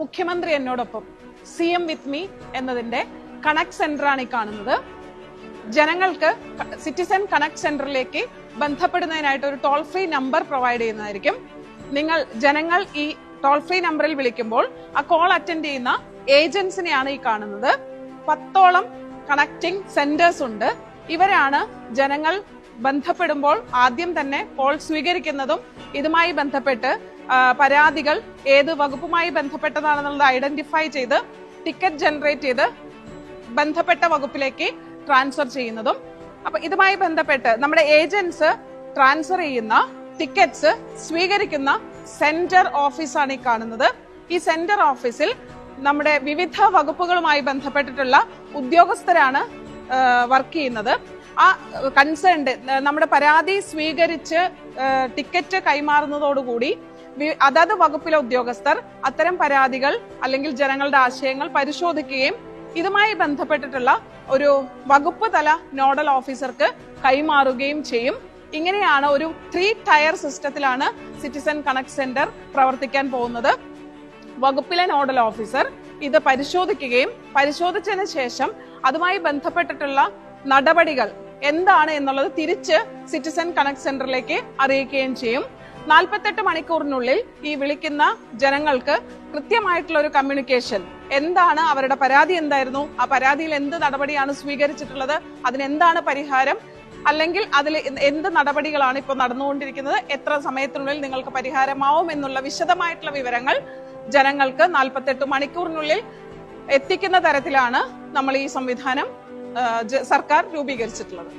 മുഖ്യമന്ത്രി എന്നോടൊപ്പം C M with me എന്നതിന്റെ കണക്ട് സെന്റർ ആണ് ഈ കാണുന്നത്. ജനങ്ങൾക്ക് സിറ്റിസൺ കണക്ട് സെന്ററിലേക്ക് ബന്ധപ്പെടുന്നതിനായിട്ട് ഒരു ടോൾ ഫ്രീ നമ്പർ പ്രൊവൈഡ് ചെയ്യുന്നതായിരിക്കും. നിങ്ങൾ ജനങ്ങൾ ഈ ടോൾ ഫ്രീ നമ്പറിൽ വിളിക്കുമ്പോൾ ആ കോൾ അറ്റൻഡ് ചെയ്യുന്ന ഏജൻസിനെയാണ് ഈ കാണുന്നത്. പത്തോളം കണക്റ്റിംഗ് സെന്റേഴ്സ് ഉണ്ട്. ഇവരാണ് ജനങ്ങൾ ബന്ധപ്പെടുമ്പോൾ ആദ്യം തന്നെ കോൾ സ്വീകരിക്കുന്നതും ഇതുമായി ബന്ധപ്പെട്ട് പരാതികൾ ഏത് വകുപ്പുമായി ബന്ധപ്പെട്ടതാണെന്നുള്ളത് ഐഡന്റിഫൈ ചെയ്ത് ടിക്കറ്റ് ജനറേറ്റ് ചെയ്ത് ബന്ധപ്പെട്ട വകുപ്പിലേക്ക് ട്രാൻസ്ഫർ ചെയ്യുന്നതും. അപ്പൊ ഇതുമായി ബന്ധപ്പെട്ട് നമ്മുടെ ഏജൻസ് ട്രാൻസ്ഫർ ചെയ്യുന്ന ടിക്കറ്റ്സ് സ്വീകരിക്കുന്ന സെന്റർ ഓഫീസാണ് ഈ കാണുന്നത്. ഈ സെന്റർ ഓഫീസിൽ നമ്മുടെ വിവിധ വകുപ്പുകളുമായി ബന്ധപ്പെട്ടിട്ടുള്ള ഉദ്യോഗസ്ഥരാണ് വർക്ക് ചെയ്യുന്നത്. ആ കൺസേൺഡ് നമ്മുടെ പരാതി സ്വീകരിച്ച് ടിക്കറ്റ് കൈമാറുന്നതോടുകൂടി അതത് വകുപ്പിലെ ഉദ്യോഗസ്ഥർ അത്തരം പരാതികൾ അല്ലെങ്കിൽ ജനങ്ങളുടെ ആശയങ്ങൾ പരിശോധിക്കുകയും ഇതുമായി ബന്ധപ്പെട്ടിട്ടുള്ള ഒരു വകുപ്പ് തല നോഡൽ ഓഫീസർക്ക് കൈമാറുകയും ചെയ്യും. ഇങ്ങനെയാണ് ഒരു ത്രീ ടയർ സിസ്റ്റത്തിലാണ് സിറ്റിസൺ കണക്ട് സെന്റർ പ്രവർത്തിക്കാൻ പോകുന്നത്. വകുപ്പിലെ നോഡൽ ഓഫീസർ ഇത് പരിശോധിക്കുകയും പരിശോധിച്ചതിന് ശേഷം അതുമായി ബന്ധപ്പെട്ടിട്ടുള്ള നടപടികൾ എന്താണ് എന്നുള്ളത് തിരിച്ച് സിറ്റിസൺ കണക്ട് സെന്ററിലേക്ക് അറിയിക്കുകയും ചെയ്യും. നാൽപ്പത്തെട്ട് മണിക്കൂറിനുള്ളിൽ ഈ വിളിക്കുന്ന ജനങ്ങൾക്ക് കൃത്യമായിട്ടുള്ള ഒരു കമ്മ്യൂണിക്കേഷൻ എന്താണ് അവരുടെ പരാതി എന്തായിരുന്നു? ആ പരാതിയിൽ എന്ത് നടപടിയാണ് സ്വീകരിച്ചിട്ടുള്ളത്? അതിനെന്താണ് പരിഹാരം? അല്ലെങ്കിൽ അതിൽ എന്ത് നടപടികളാണ് ഇപ്പോൾ നടന്നുകൊണ്ടിരിക്കുന്നത്? എത്ര സമയത്തിനുള്ളിൽ നിങ്ങൾക്ക് പരിഹാരമാവും എന്നുള്ള വിശദമായിട്ടുള്ള വിവരങ്ങൾ ജനങ്ങൾക്ക് നാൽപ്പത്തെട്ട് മണിക്കൂറിനുള്ളിൽ എത്തിക്കുന്ന തരത്തിലാണ് നമ്മൾ ഈ സംവിധാനം സർക്കാർ രൂപീകരിച്ചിട്ടുള്ളത്.